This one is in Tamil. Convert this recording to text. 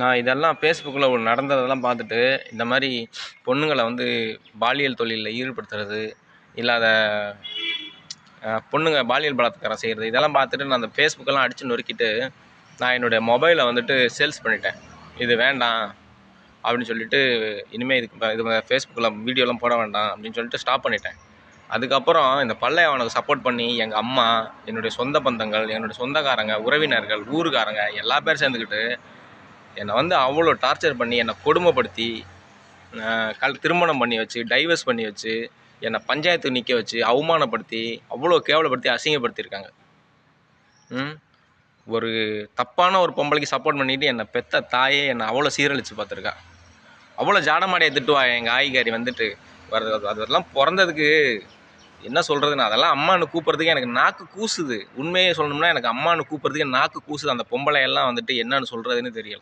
நான் இதெல்லாம் ஃபேஸ்புக்கில் நடந்ததெல்லாம் பார்த்துட்டு இந்த மாதிரி பொண்ணுங்களை வந்து பாலியல் தொழிலில் ஈடுபடுத்துறது இல்லாத பொண்ணுங்க பாலியல் பலாத்காரம் செய்கிறது இதெல்லாம் பார்த்துட்டு நான் அந்த ஃபேஸ்புக்கெல்லாம் அடித்து நொறுக்கிட்டு நான் என்னுடைய மொபைலை வந்துட்டு சேல்ஸ் பண்ணிட்டேன். இது வேண்டாம் அப்படின்னு சொல்லிட்டு இனிமேல் இதுக்கு இது ஃபேஸ்புக்கில் வீடியோலாம் போட வேண்டாம் அப்படின்னு சொல்லிட்டு ஸ்டாப் பண்ணிட்டேன். அதுக்கப்புறம் இந்த பல்லையவனுக்கு சப்போர்ட் பண்ணி எங்கள் அம்மா என்னுடைய சொந்த பந்தங்கள் என்னுடைய சொந்தக்காரங்க உறவினர்கள் ஊருக்காரங்க எல்லா பேரும் சேர்ந்துக்கிட்டு என்னை வந்து அவ்வளோ டார்ச்சர் பண்ணி என்னை கொடுமைப்படுத்தி கல் திருமணம் பண்ணி வச்சு டைவர்ஸ் பண்ணி வச்சு என்னை பஞ்சாயத்துக்கு நிற்க வச்சு அவமானப்படுத்தி அவ்வளோ கேவலப்படுத்தி அசிங்கப்படுத்தியிருக்காங்க. ம்? ஒரு தப்பான ஒரு பொம்பளைக்கு சப்போர்ட் பண்ணிட்டு என்னை பெத்த தாயே என்னை அவ்வளோ சீரழித்து பார்த்துருக்கா. அவ்வளோ ஜாடமாடையை திட்டுவா எங்கள் ஆய்காரி வந்துட்டு வர்றது அதெல்லாம் பிறந்ததுக்கு என்ன சொல்கிறதுன்னு அதெல்லாம் அம்மானு கூப்பிட்றதுக்கு எனக்கு நாக்கு கூசுது. உண்மையே சொல்லணும்னா எனக்கு அம்மானு கூப்பிட்றதுக்கு நாக்கு கூசுது. அந்த பொம்பளை எல்லாம் வந்துட்டு என்னன்னு சொல்கிறதுன்னு தெரியல.